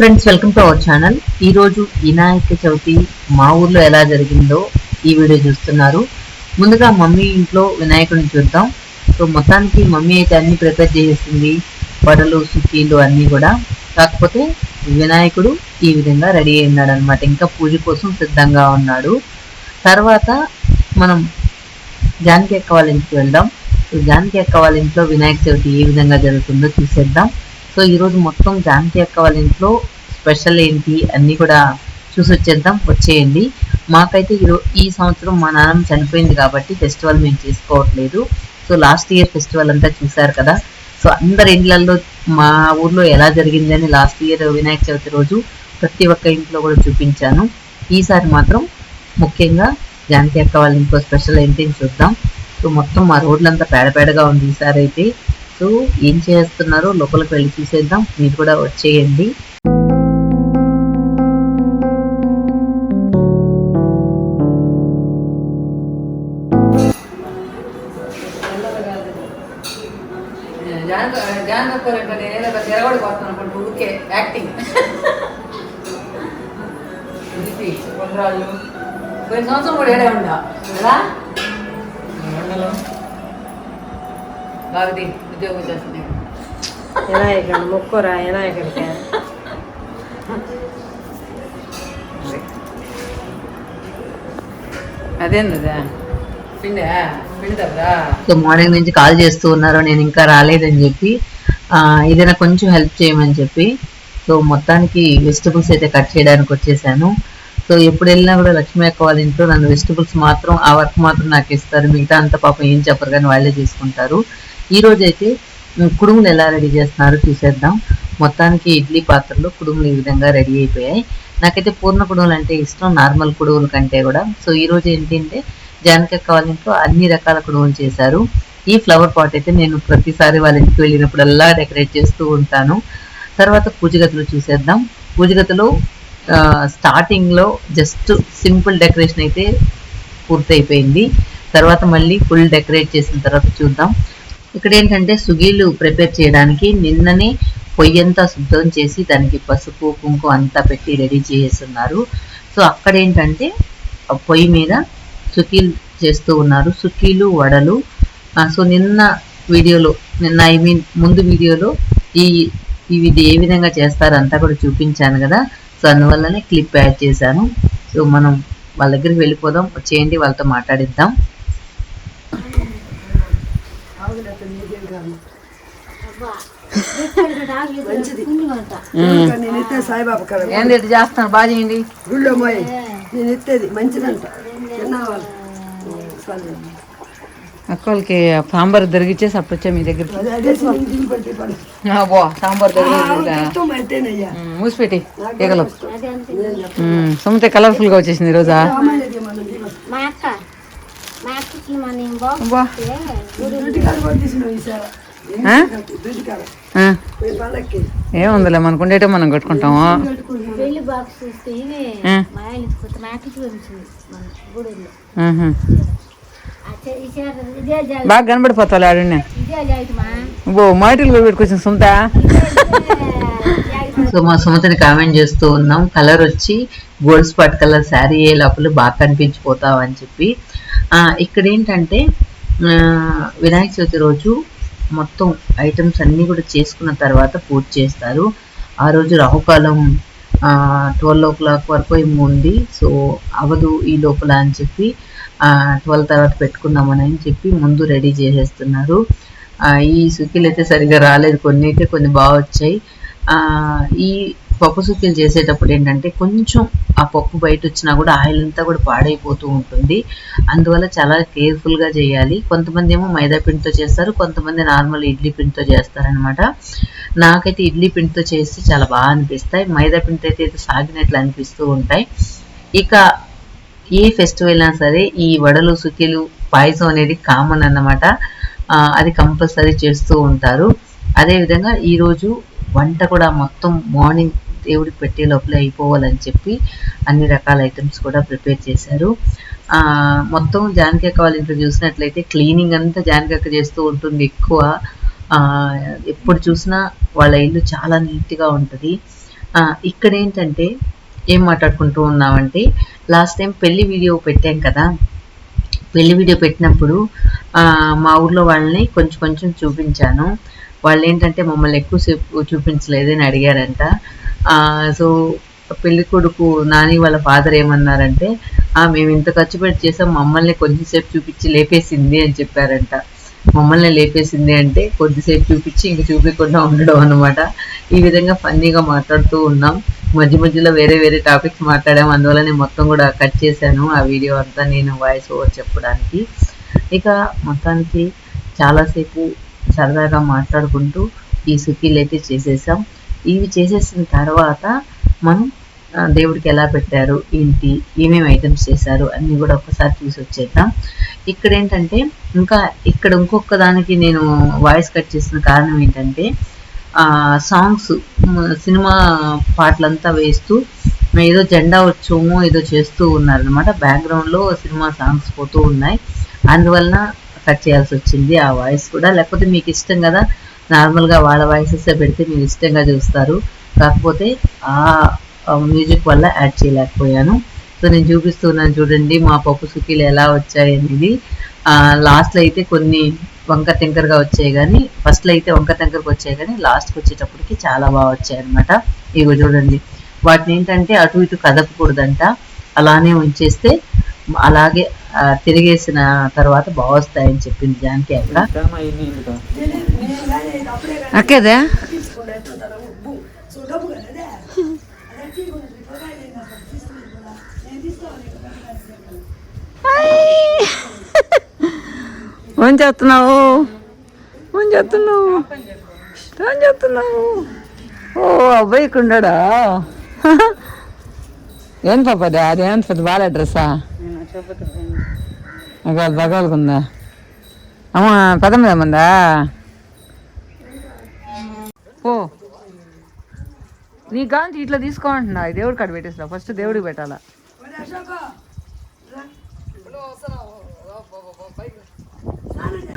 Friends welcome to our channel ఈరోజు వినాయక చవితి మా ఊర్లో ఎలా జరిగిందో ఈ వీడియో చూస్తున్నారు. ముందుగా మమ్మీ ఇంట్లో వినాయకుడిని చూద్దాం. సో మొత్తానికి మమ్మీ అయితే అన్ని ప్రిపేర్ చేసేసింది. వడలు సుఖీలు అన్నీ కూడా. కాకపోతే వినాయకుడు ఈ విధంగా రెడీ అయినాడు అనమాట ఇంకా పూజ కోసం సిద్ధంగా ఉన్నాడు. తర్వాత మనం జానకి అక్క వాళ్ళ ఇంటికి వెళ్దాం. సో జానకి అక్క వాళ్ళ ఇంట్లో వినాయక చవితి ఏ విధంగా జరుగుతుందో చూసేద్దాం. సో ఈరోజు మొత్తం జానకి అక్క వాళ్ళ ఇంట్లో స్పెషల్ ఏంటి అన్నీ కూడా చూసి వచ్చేద్దాం. వచ్చేయండి. మాకైతే ఈరో ఈ సంవత్సరం మా నాన్నమ్మ చనిపోయింది కాబట్టి ఫెస్టివల్ మేము చేసుకోవట్లేదు. సో లాస్ట్ ఇయర్ ఫెస్టివల్ అంతా చూశారు కదా. సో అందరి ఇండ్లలో మా ఊర్లో ఎలా జరిగిందని లాస్ట్ ఇయర్ వినాయక చవితి రోజు ప్రతి ఒక్క ఇంట్లో కూడా చూపించాను. ఈసారి మాత్రం ముఖ్యంగా జానకి అక్క వాళ్ళ ఇంకో స్పెషల్ ఏంటి అని చూద్దాం. సో మొత్తం మా రోడ్లంతా పేడపేడగా ఉంది ఈసారి అయితే. ఏం చేస్తున్నారో? లోపలికి వెళ్ళి చూసేద్దాం. మీరు కూడా వచ్చేయండి. వినాయకుడు ముక్కురా అదేందా సో మార్నింగ్ నుంచి కాల్ చేస్తూ ఉన్నారు. నేను ఇంకా రాలేదని చెప్పి ఆ, ఏదైనా కొంచెం హెల్ప్ చేయమని చెప్పి సో మొత్తానికి వెజిటబుల్స్ అయితే కట్ చేయడానికి వచ్చేసాను. సో ఎప్పుడు వెళ్ళినా కూడా లక్ష్మీ అక్క వాళ్ళ ఇంట్లో నన్ను వెజిటబుల్స్ మాత్రం ఆ వర్క్ మాత్రం నాకు ఇస్తారు. మిగతా అంత పాపం ఏం చెప్పరు కానీ వాళ్ళే చేసుకుంటారు. ఈ రోజు అయితే ఉమ్, కుడుములు ఎలా రెడీ చేస్తున్నారో చూసేద్దాం. మొత్తానికి ఇడ్లీ పాత్రలో కుడుములు ఈ విధంగా రెడీ అయిపోయాయి. నాకైతే పూర్ణ కుడుములు అంటే ఇష్టం నార్మల్ కుడుముల కంటే కూడా. సో ఈరోజు ఏంటంటే జానక అంటే వాళ్ళ ఇంట్లో అన్ని రకాల కుడుములు చేశారు. ఈ ఫ్లవర్ పాట్ అయితే నేను ప్రతిసారి వాళ్ళ ఇంటికి వెళ్ళినప్పుడల్లా డెకరేట్ చేస్తూ ఉంటాను. తర్వాత పూజగతులు చూసేద్దాం. పూజగతులు స్టార్టింగ్లో జస్ట్ సింపుల్ డెకరేషన్ అయితే పూర్తయిపోయింది. తర్వాత మళ్ళీ ఫుల్ డెకరేట్ చేసిన తర్వాత చూద్దాం. ఇక్కడ ఏంటంటే సుగీలు ప్రిపేర్ చేయడానికి నిన్ననే పొయ్యంతా శుద్ధం చేసి దానికి పసుపు కుంకుమ అంతా పెట్టి రెడీ చేస్తున్నారు. సో అక్కడ ఏంటంటే ఆ పొయ్యి మీద సుకీలు చేస్తూ ఉన్నారు. సుకీలు వడలు. సో నిన్న వీడియోలో నిన్న ఐ మీన్ ముందు వీడియోలో ఈ ఇది ఏ విధంగా చేస్తారంతా కూడా చూపించాను కదా. సో అందువల్లనే క్లిప్ యాడ్ చేశాను. సో మనం వాళ్ళ దగ్గరికి వెళ్ళిపోదాం. వచ్చేయండి వాళ్ళతో మాట్లాడిద్దాం. సాయిబాబా ఇటు చేస్తాను బాగా చేయండి. గుళ్ళో మోయి నేను ఎత్తేది. మంచిదంట. తిన్నావాలి. అక్కలకి సాంబార్ దొరికిచ్చేసి అప్పుడు వచ్చా మీ బో సాంబార్ దొరికి మూసిపెట్టి ఈగలు సొంత కలర్ఫుల్గా వచ్చేసింది ఈరోజా? ఏముందిలే మనకు ఉండేటే మనం కట్టుకుంటాము? బాగా కనబడిపోతావు ఇదే జాగిమా బో మాటిలు పోయి పెట్టుకొచ్చిన సొంత. సో మా సుమతిని కామెంట్ చేస్తూ ఉన్నాం. కలర్ వచ్చి గోల్డ్ స్పాట్ కలర్ శారీ ఏ లోపల బాగా కనిపించిపోతావు అని చెప్పి ఇక్కడ ఏంటంటే వినాయక చవితి రోజు మొత్తం ఐటమ్స్ అన్నీ కూడా చేసుకున్న తర్వాత పూజ చేస్తారు. ఆ రోజు రాహుకాలం ట్వెల్వ్ ఓ క్లాక్ వరకు ఏమో ఉంది. సో అవదు ఈ లోపల అని చెప్పి ట్వెల్వ్ తర్వాత పెట్టుకుందామని అని చెప్పి ముందు రెడీ చేసేస్తున్నారు. ఈ సుఖీలు అయితే సరిగ్గా రాలేదు. కొన్ని అయితే కొన్ని బాగా వచ్చాయి. ఈ పప్పు సుఖీలు చేసేటప్పుడు ఏంటంటే కొంచెం ఆ పప్పు బయట వచ్చినా కూడా ఆయిల్ అంతా కూడా పాడైపోతూ ఉంటుంది. అందువల్ల చాలా కేర్ఫుల్గా చేయాలి. కొంతమంది ఏమో మైదా పిండితో చేస్తారు కొంతమంది నార్మల్ ఇడ్లీ పిండితో చేస్తారనమాట నాకైతే ఇడ్లీ పిండితో చేస్తే చాలా బాగా అనిపిస్తాయి. మైదా పిండితో అయితే సాగినట్లు అనిపిస్తూ ఉంటాయి. ఇక ఏ ఫెస్టివల్ అయినా సరే ఈ వడలు సుఖీలు పాయసం అనేది కామన్ అన్నమాట. అది కంపల్సరీ చేస్తూ ఉంటారు. అదేవిధంగా ఈరోజు వంట కూడా మొత్తం మార్నింగ్ దేవుడికి పెట్టే లోపల అయిపోవాలని చెప్పి అన్ని రకాల ఐటమ్స్ కూడా ప్రిపేర్ చేశారు. మొత్తం జానకి అక్క వాళ్ళ ఇంట్లో చూసినట్లయితే క్లీనింగ్ అంతా జానకి అక్క చేస్తూ ఉంటుంది ఎక్కువ. ఎప్పుడు చూసినా వాళ్ళ ఇల్లు చాలా నీట్గా ఉంటుంది. ఇక్కడ ఏంటంటే ఏం మాట్లాడుకుంటూ ఉన్నామంటే లాస్ట్ టైం పెళ్ళి వీడియో పెట్టాం కదా. పెళ్ళి వీడియో పెట్టినప్పుడు మా ఊర్లో వాళ్ళని కొంచెం కొంచెం చూపించాను. వాళ్ళు ఏంటంటే మమ్మల్ని ఎక్కువసేపు చూపించలేదని అడిగారంట. సో పెళ్ళి కొడుకు నాని వాళ్ళ ఫాదర్ ఏమన్నారంటే మేము ఇంత ఖర్చు పెట్టి చేసాం మమ్మల్ని కొంచెంసేపు చూపించి లేపేసింది అని చెప్పారంట. మమ్మల్ని లేపేసింది అంటే కొద్దిసేపు చూపించి ఇంక చూపించకుండా ఉండడం అనమాట ఈ విధంగా ఫన్నీగా మాట్లాడుతూ ఉన్నాం. మధ్య మధ్యలో వేరే వేరే టాపిక్స్ మాట్లాడాం. అందువల్ల నేను మొత్తం కూడా కట్ చేశాను ఆ వీడియో అంతా నేను వాయిస్ ఓవర్ చెప్పడానికి. ఇక మొత్తానికి చాలాసేపు సరదాగా మాట్లాడుకుంటూ ఈ సుఖీలు అయితే చేసేసాం. ఇవి చేసేసిన తర్వాత మనం దేవుడికి ఎలా పెట్టారు ఏంటి ఏమేమి ఐటమ్స్ చేశారు అన్నీ కూడా ఒకసారి చూసి వచ్చేద్దాం. ఇక్కడ ఏంటంటే ఇంకా ఇక్కడ ఇంకొక దానికి నేను వాయిస్ కట్ చేసిన కారణం ఏంటంటే సాంగ్స్ సినిమా పాటలంతా వేస్తూ ఏదో జెండా వచ్చోము ఏదో చేస్తూ ఉన్నారనమాట బ్యాక్గ్రౌండ్లో సినిమా సాంగ్స్ పోతూ ఉన్నాయి. అందువలన కట్ చేయాల్సి వచ్చింది ఆ వాయిస్ కూడా. లేకపోతే మీకు ఇష్టం కదా నార్మల్గా వాళ్ళ వాయిసెస్ పెడితే మీరు ఇష్టంగా చూస్తారు. కాకపోతే ఆ మ్యూజిక్ వల్ల యాడ్ చేయలేకపోయాను. సో నేను చూపిస్తున్నాను చూడండి మా పప్పు సుఖీలు ఎలా వచ్చాయి అనేది. లాస్ట్లో అయితే కొన్ని వంక టెంకర్గా వచ్చాయి కానీ ఫస్ట్లో అయితే వంక టెంకర్కి వచ్చాయి కానీ లాస్ట్కి వచ్చేటప్పటికి చాలా బాగా వచ్చాయి అనమాట ఇవి చూడండి. వాటిని ఏంటంటే అటు ఇటు కదపకూడదంట. అలానే ఉంచేస్తే అలాగే తిరిగేసిన తర్వాత బాగా వస్తాయని చెప్పింది జానకి అక్కడ. అక్కేదే? ఏం చేస్తున్నావు? ఏం చేస్తున్నావు? ఏం చేస్తున్నావు? ఓ అబ్బాయి ఇక్కడ ఉన్నాడా? ఏం పాపది అదేం పెద్ద బాగా డ్రెస్సా? ఒకవేళ బగాలుకుందా అమ్మ పదం ఏమందా ఓ నీ గాంతి ఇట్లా తీసుకోమంటున్నా. దేవుడి కాడ పెట్టేస్తా ఫస్ట్ దేవుడికి పెట్టాలా?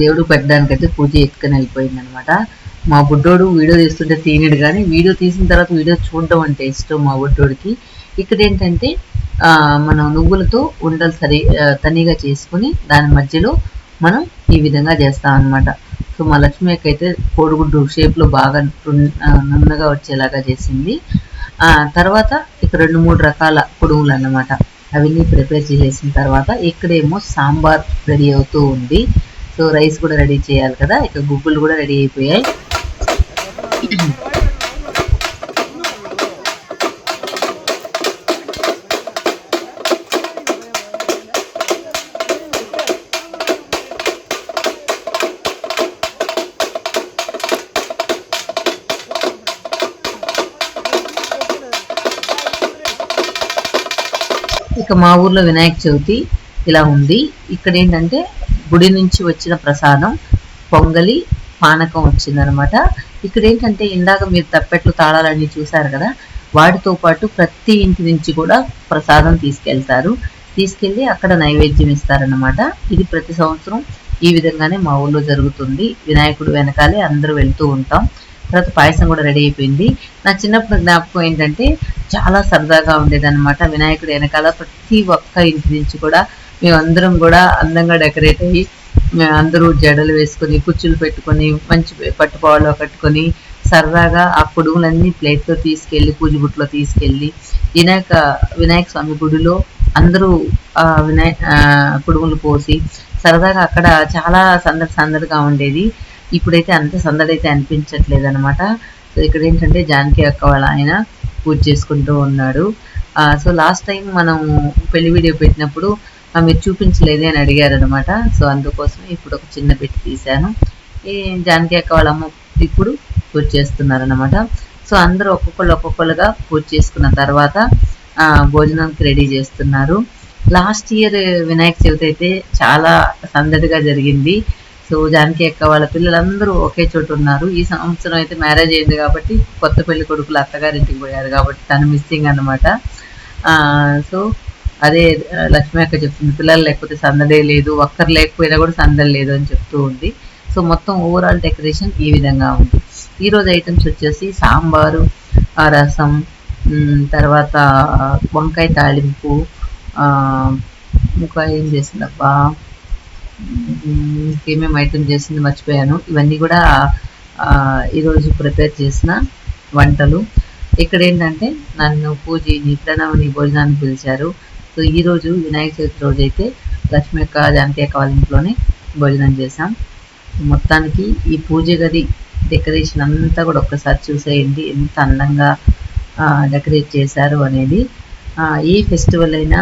దేవుడు పెట్టడానికైతే పూజ ఎత్తుకొని వెళ్ళిపోయింది అనమాట మా బుడ్డోడు వీడియో తీస్తుంటే తీయడు కానీ వీడియో తీసిన తర్వాత వీడియో చూడడం అంటే ఇష్టం మా బుడ్డోడికి. ఇక్కడ ఏంటంటే మనం నువ్వులతో ఉండలు సరి తనీగా తనిగా చేసుకుని దాని మధ్యలో మనం ఈ విధంగా చేస్తాం అనమాట సో మా లక్ష్మి అక్క అయితే కోడిగుడ్డు షేప్లో బాగా నున్నగా వచ్చేలాగా చేసింది. తర్వాత ఇక్కడ రెండు మూడు రకాల పొడుగులు అన్నమాట. అవన్నీ ప్రిపేర్ చేసేసిన తర్వాత ఇక్కడేమో సాంబార్ రెడీ అవుతూ ఉంది. సో రైస్ కూడా రెడీ చేయాలి కదా. ఇక గుగ్గులు కూడా రెడీ అయిపోయాయి. ఇక మా ఊర్లో వినాయక చవితి ఇలా ఉంది. ఇక్కడ ఏంటంటే గుడి నుంచి వచ్చిన ప్రసాదం పొంగలి పానకం వచ్చిందనమాట. ఇక్కడ ఏంటంటే ఇందాక మీరు తప్పెట్లు తాళాలన్నీ చూసారు కదా వాటితో పాటు ప్రతి ఇంటి నుంచి కూడా ప్రసాదం తీసుకెళ్తారు. తీసుకెళ్ళి అక్కడ నైవేద్యం ఇస్తారనమాట. ఇది ప్రతి సంవత్సరం ఈ విధంగానే మా ఊళ్ళో జరుగుతుంది. వినాయకుడు వెనకాలే అందరూ వెళ్తూ ఉంటాం. తర్వాత పాయసం కూడా రెడీ అయిపోయింది. నా చిన్నప్పుడు జ్ఞాపకం ఏంటంటే చాలా సరదాగా ఉండేదన్నమాట. వినాయకుడు వెనకాల ప్రతి ఒక్క ఇంటి నుంచి కూడా మేమందరం కూడా అందంగా డెకరేట్ అయ్యి అందరూ జడలు వేసుకొని కుచ్చులు పెట్టుకొని మంచి పట్టుపావలో కట్టుకొని సరదాగా ఆ పొడుగులన్నీ ప్లేట్లో తీసుకెళ్ళి పూజ తీసుకెళ్ళి వినాయక వినాయక స్వామి గుడిలో అందరూ ఆ వినాయ పోసి సరదాగా అక్కడ చాలా సందడి సందడిగా ఉండేది. ఇప్పుడైతే అంత సందడి అయితే అనిపించట్లేదు అనమాట సో ఇక్కడ ఏంటంటే జానకి అక్క వాళ్ళ ఆయన పూజ చేసుకుంటూ ఉన్నాడు. సో లాస్ట్ టైం మనం పెళ్ళి వీడియో పెట్టినప్పుడు ఆమె మీరు చూపించలేదే అని అడిగారు అనమాట సో అందుకోసం ఇప్పుడు ఒక చిన్న పెట్టి తీశాను. ఈ జానకి అక్క వాళ్ళ అమ్మ ఇప్పుడు పూజ చేస్తున్నారనమాట సో అందరూ ఒక్కొక్కళ్ళు ఒక్కొక్కరుగా పూజ చేసుకున్న తర్వాత భోజనానికి రెడీ చేస్తున్నారు. లాస్ట్ ఇయర్ వినాయక చవితి అయితే చాలా సందడిగా జరిగింది. సో జానకి అక్క వాళ్ళ పిల్లలందరూ ఒకే చోట ఉన్నారు. ఈ సంవత్సరం అయితే మ్యారేజ్ అయింది కాబట్టి కొత్త పెళ్ళి కొడుకులు అత్తగారింటికి పోయారు కాబట్టి తను మిస్సింగ్ అనమాట సో అదే లక్ష్మి అక్క చెప్తుంది పిల్లలు లేకపోతే సందడే లేదు ఒక్కరు లేకపోయినా కూడా సందడి లేదు అని చెప్తూ ఉంది. సో మొత్తం ఓవరాల్ డెకరేషన్ ఈ విధంగా ఉంది. ఈరోజు ఐటమ్స్ వచ్చేసి సాంబారు ఆ, రసం తర్వాత వంకాయ తాలింపు ఇంకా ఏం చేసిందబ్బా. ఇంకేమేమి ఐటమ్ చేసింది మర్చిపోయాను. ఇవన్నీ కూడా ఈరోజు ప్రిపేర్ చేసిన వంటలు. ఇక్కడ ఏంటంటే నన్ను పూజని ప్రణవని భోజనానికి పిలిచారు. సో ఈరోజు వినాయక చవితి రోజు అయితే లక్ష్మి యొక్క జానకి అక్క వాళ్ళ ఇంట్లోనే భోజనం చేశాం. మొత్తానికి ఈ పూజ గది డెకరేషన్ అంతా కూడా ఒక్కసారి చూసేయండి. ఎంత అందంగా డెకరేట్ చేశారు అనేది. ఏ ఫెస్టివల్ అయినా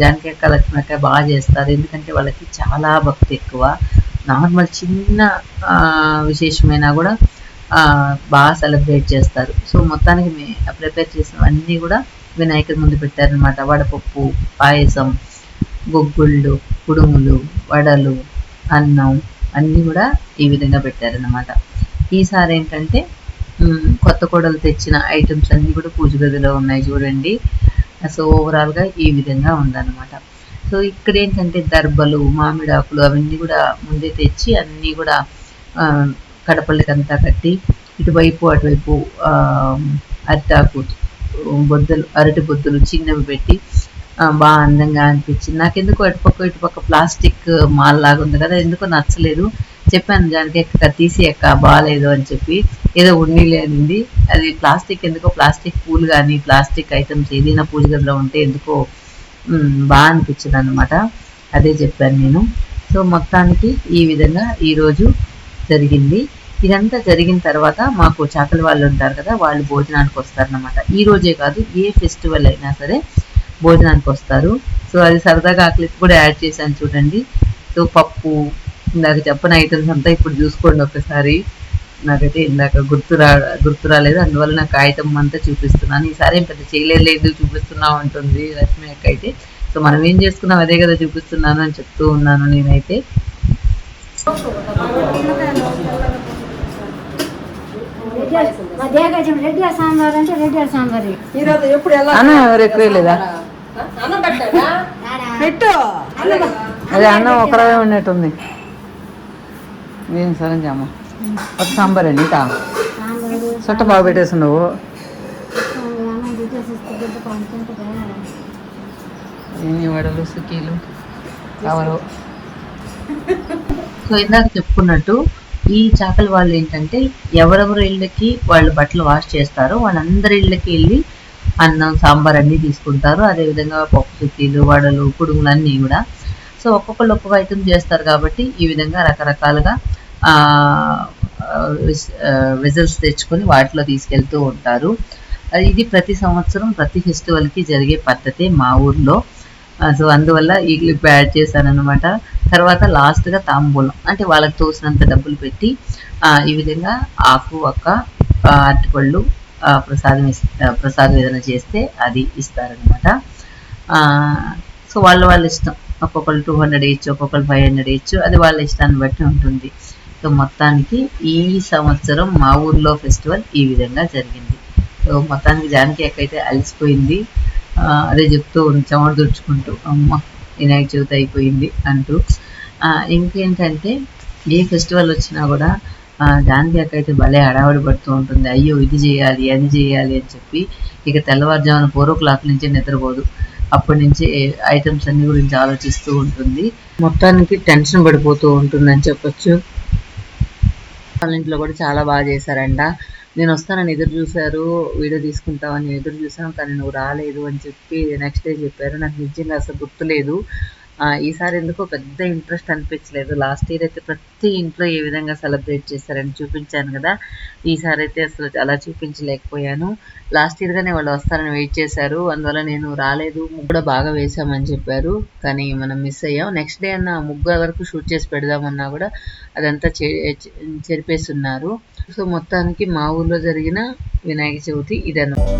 జానకి అక్క లక్ష్మి అక్క బాగా చేస్తారు. ఎందుకంటే వాళ్ళకి చాలా భక్తి ఎక్కువ. నార్మల్ చిన్న విశేషమైనా కూడా బాగా సెలబ్రేట్ చేస్తారు. సో మొత్తానికి మే ప్రిపేర్ చేసినవన్నీ కూడా వినాయకుడి ముందు పెట్టారనమాట వడపప్పు పాయసం గొగ్గుళ్ళు కుడుములు వడలు అన్నం అన్నీ కూడా ఈ విధంగా పెట్టారనమాట ఈసారి ఏంటంటే కొత్త కోడలు తెచ్చిన ఐటమ్స్ అన్నీ కూడా పూజ గదిలో ఉన్నాయి చూడండి. సో ఓవరాల్గా ఈ విధంగా ఉందన్నమాట. సో ఇక్కడ ఏంటంటే దర్బలు మామిడాకులు అవన్నీ కూడా ముందే తెచ్చి అన్నీ కూడా ఆ, కడపళ్ళకంతా కట్టి ఇటువైపు అటువైపు అరిటాకు బొద్దలు అరటి బొద్దులు చిన్నవి పెట్టి బాగా అందంగా అనిపించింది. నాకెందుకు అటుపక్క ఇటుపక్క ప్లాస్టిక్ మాల్ లాగా ఉంది కదా ఎందుకో నచ్చలేదు. చెప్పాను దానికి ఎక్క తీసి ఎక్క బాగాలేదు అని చెప్పి ఏదో ఉన్నీలే అది ప్లాస్టిక్ ఎందుకో ప్లాస్టిక్ పూలు కానీ ప్లాస్టిక్ ఐటమ్స్ ఏదైనా పూజ గదిలో ఉంటే ఎందుకో బాగా అనిపించింది అనమాట అదే చెప్పాను నేను. సో మొత్తానికి ఈ విధంగా ఈరోజు జరిగింది. ఇదంతా జరిగిన తర్వాత మాకు చాకలి వాళ్ళు ఉంటారు కదా వాళ్ళు భోజనానికి వస్తారనమాట ఈ రోజే కాదు ఏ ఫెస్టివల్ అయినా సరే భోజనానికి వస్తారు. సో అది సరదాగా ఆ క్లిప్ కూడా యాడ్ చేశాను చూడండి. సో పప్పు ఇందాక చెప్పని ఐటమ్స్ అంతా ఇప్పుడు చూసుకోండి ఒకసారి. నాకైతే ఇందాక గుర్తు రా గుర్తు రాలేదు. అందువల్ల నాకు ఐటమ్ అంతా చూపిస్తున్నాను. ఈసారి ఏం పెద్ద చేయలేదు చూపిస్తున్నా ఉంటుంది లక్ష్మి అక్క అయితే. సో మనం ఏం చేసుకున్నాం అదే కదా చూపిస్తున్నాను అని చెప్తూ ఉన్నాను నేనైతే. పెట్టు. అదే అన్నం ఒకరవే ఉన్నట్టుంది. నేను సరే అమ్మ ఒక సాంబార్ అండి ఇంకా సొట్ట చుట్ట బాగా పెట్టేసి నువ్వు ఎన్ని వడలు సుఖీలు కావరు సో ఇందాక చెప్పుకున్నట్టు ఈ చాకలి వాళ్ళు ఏంటంటే ఎవరెవరు ఇళ్ళకి వాళ్ళు బట్టలు వాష్ చేస్తారో వాళ్ళందరి ఇళ్ళకి వెళ్ళి అన్నం సాంబార్ అన్నీ తీసుకుంటారు. అదేవిధంగా పప్పు సుఖీలు వడలు కుడుములు అన్నీ కూడా సో ఒక్కొక్కళ్ళు ఒక్కొక్క ఐటమ్ చేస్తారు కాబట్టి ఈ విధంగా రకరకాలుగా విజల్స్ తెచ్చుకొని వాటిలో తీసుకెళ్తూ ఉంటారు. ఇది ప్రతి సంవత్సరం ప్రతి ఫెస్టివల్కి జరిగే పద్ధతి మా ఊర్లో. సో అందువల్ల ఈ క్లిప్ యాడ్ తర్వాత లాస్ట్గా తాంబూలం. అంటే వాళ్ళకి తోసినంత డబ్బులు పెట్టి ఈ విధంగా ఆకు ఒక్క అరటిపళ్ళు ప్రసాదం ఇస్ ప్రసాదం ఏదైనా చేస్తే అది ఇస్తారనమాట సో వాళ్ళ వాళ్ళ ఇష్టం. ఒక్కొక్కరు టూ హండ్రెడ్ ఇచ్చు ఒక్కొక్కరు ఫైవ్ హండ్రెడ్ ఇచ్చు అది వాళ్ళ ఇష్టాన్ని బట్టి ఉంటుంది. సో మొత్తానికి ఈ సంవత్సరం మా ఊర్లో ఫెస్టివల్ ఈ విధంగా జరిగింది. సో మొత్తానికి జానకి ఎక్కడైతే అలసిపోయింది. అదే చెప్తూ ఉంది చెమట తుడుచుకుంటూ అమ్మ వినాయక చవితి అయిపోయింది అంటూ. ఇంకేంటంటే ఏ ఫెస్టివల్ వచ్చినా కూడా ఆ, జానకి భలే హడావిడి పడుతూ ఉంటుంది. అయ్యో ఇది చేయాలి అది చేయాలి అని చెప్పి ఇక తెల్లవారుజామున ఫోర్ ఓ క్లాక్ నుంచి నిద్రపోదు. అప్పటి నుంచి ఐటమ్స్ అన్ని గురించి ఆలోచిస్తూ ఉంటుంది. మొత్తానికి టెన్షన్ పడిపోతూ ఉంటుందని చెప్పొచ్చు. వాళ్ళ ఇంట్లో కూడా చాలా బాగా చేశారంట. నేను వస్తానని ఎదురు చూశారు వీడియో తీసుకుంటామని ఎదురు చూసాను కానీ నువ్వు రాలేదు అని చెప్పి నెక్స్ట్ డే చెప్పారు. నాకు నిజంగా అసలు గుర్తులేదు. ఈసారి ఎందుకో పెద్ద ఇంట్రెస్ట్ అనిపించలేదు. లాస్ట్ ఇయర్ అయితే ప్రతి ఇంట్లో ఏ విధంగా సెలబ్రేట్ చేశారని చూపించాను కదా. ఈసారి అయితే అసలు అలా చూపించలేకపోయాను. లాస్ట్ ఇయర్గానే వాళ్ళు వస్తారని వెయిట్ చేశారు. అందువల్ల నేను రాలేదు. కూడా బాగా వేసామని చెప్పారు. కానీ మనం మిస్ అయ్యాం. నెక్స్ట్ డే అన్న ముగ్గు వరకు షూట్ చేసి పెడదామన్నా కూడా అదంతా చెరిపేస్తున్నారు చెరిపేసి ఉన్నారు సో మొత్తానికి మా ఊర్లో జరిగిన వినాయక చవితి ఇదన్నమాట.